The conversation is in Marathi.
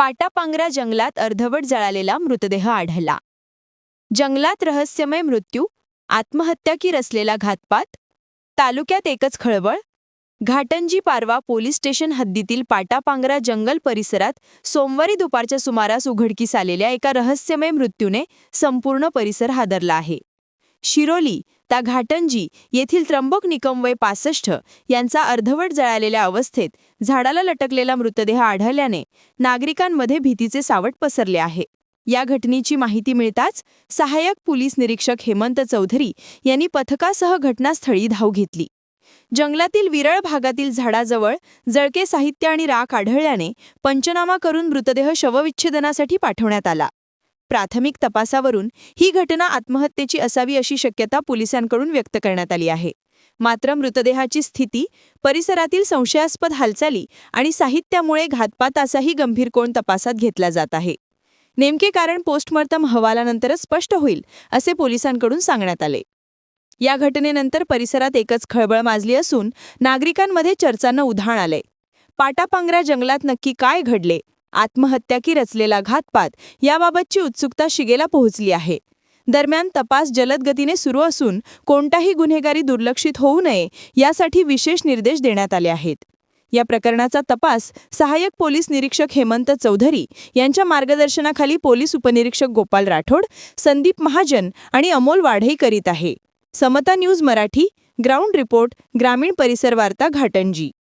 पाटापांगरा जंगलात अर्धवट जळालेला मृतदेह आढळला. जंगलात रहस्यमय मृत्यू आत्महत्या की रचलेला घातपात तालुक्यात एकच खळबळ घाटंजी पारवा पोलीस स्टेशन हद्दीतील पाटापांगरा जंगल परिसरात सोमवारी दुपारच्या सुमारास उघडकीस आलेल्या एका रहस्यमय मृत्यूने संपूर्ण परिसर हादरला आहे. शिरोली ता घाटंजी येथील त्र्यंबक निकम वय पासष्ट यांचा अर्धवट जळालेल्या अवस्थेत झाडाला लटकलेला मृतदेह आढळल्याने नागरिकांमध्ये भीतीचे सावट पसरले आहे. या घटनेची माहिती मिळताच सहाय्यक पोलीस निरीक्षक हेमंत चौधरी यांनी पथकासह घटनास्थळी धाव घेतली. जंगलातील विरळ भागातील झाडाजवळ जळके साहित्य आणि राख आढळल्याने पंचनामा करून मृतदेह शवविच्छेदनासाठी पाठवण्यात आला. प्राथमिक तपासावरून ही घटना आत्महत्येची असावी अशी शक्यता पोलिसांकडून व्यक्त करण्यात आली आहे. मात्र मृतदेहाची स्थिती परिसरातील संशयास्पद हालचाली आणि साहित्यामुळे घातपात असाही गंभीर कोण तपासात घेतला जात आहे. नेमके कारण पोस्टमॉर्टम अहवालानंतरच स्पष्ट होईल असे पोलिसांकडून सांगण्यात आले. या घटनेनंतर परिसरात एकच खळबळ माजली असून नागरिकांमध्ये चर्चांना उधाण आलंय. पाटापांगरा जंगलात नक्की काय घडले? आत्महत्या की रचलेला घातपात याबाबतची उत्सुकता शिगेला पोहोचली आहे. दरम्यान तपास जलद गतीने सुरू असून कोणताही गुन्हेगारी दुर्लक्षित होऊ नये यासाठी विशेष निर्देश देण्यात आले आहेत. या प्रकरणाचा तपास सहाय्यक पोलीस निरीक्षक हेमंत चौधरी यांच्या मार्गदर्शनाखाली पोलीस उपनिरीक्षक गोपाल राठोड संदीप महाजन आणि अमोल वाढई करीत आहे. समता न्यूज मराठी ग्राउंड रिपोर्ट ग्रामीण परिसर वार्ता घाटंजी.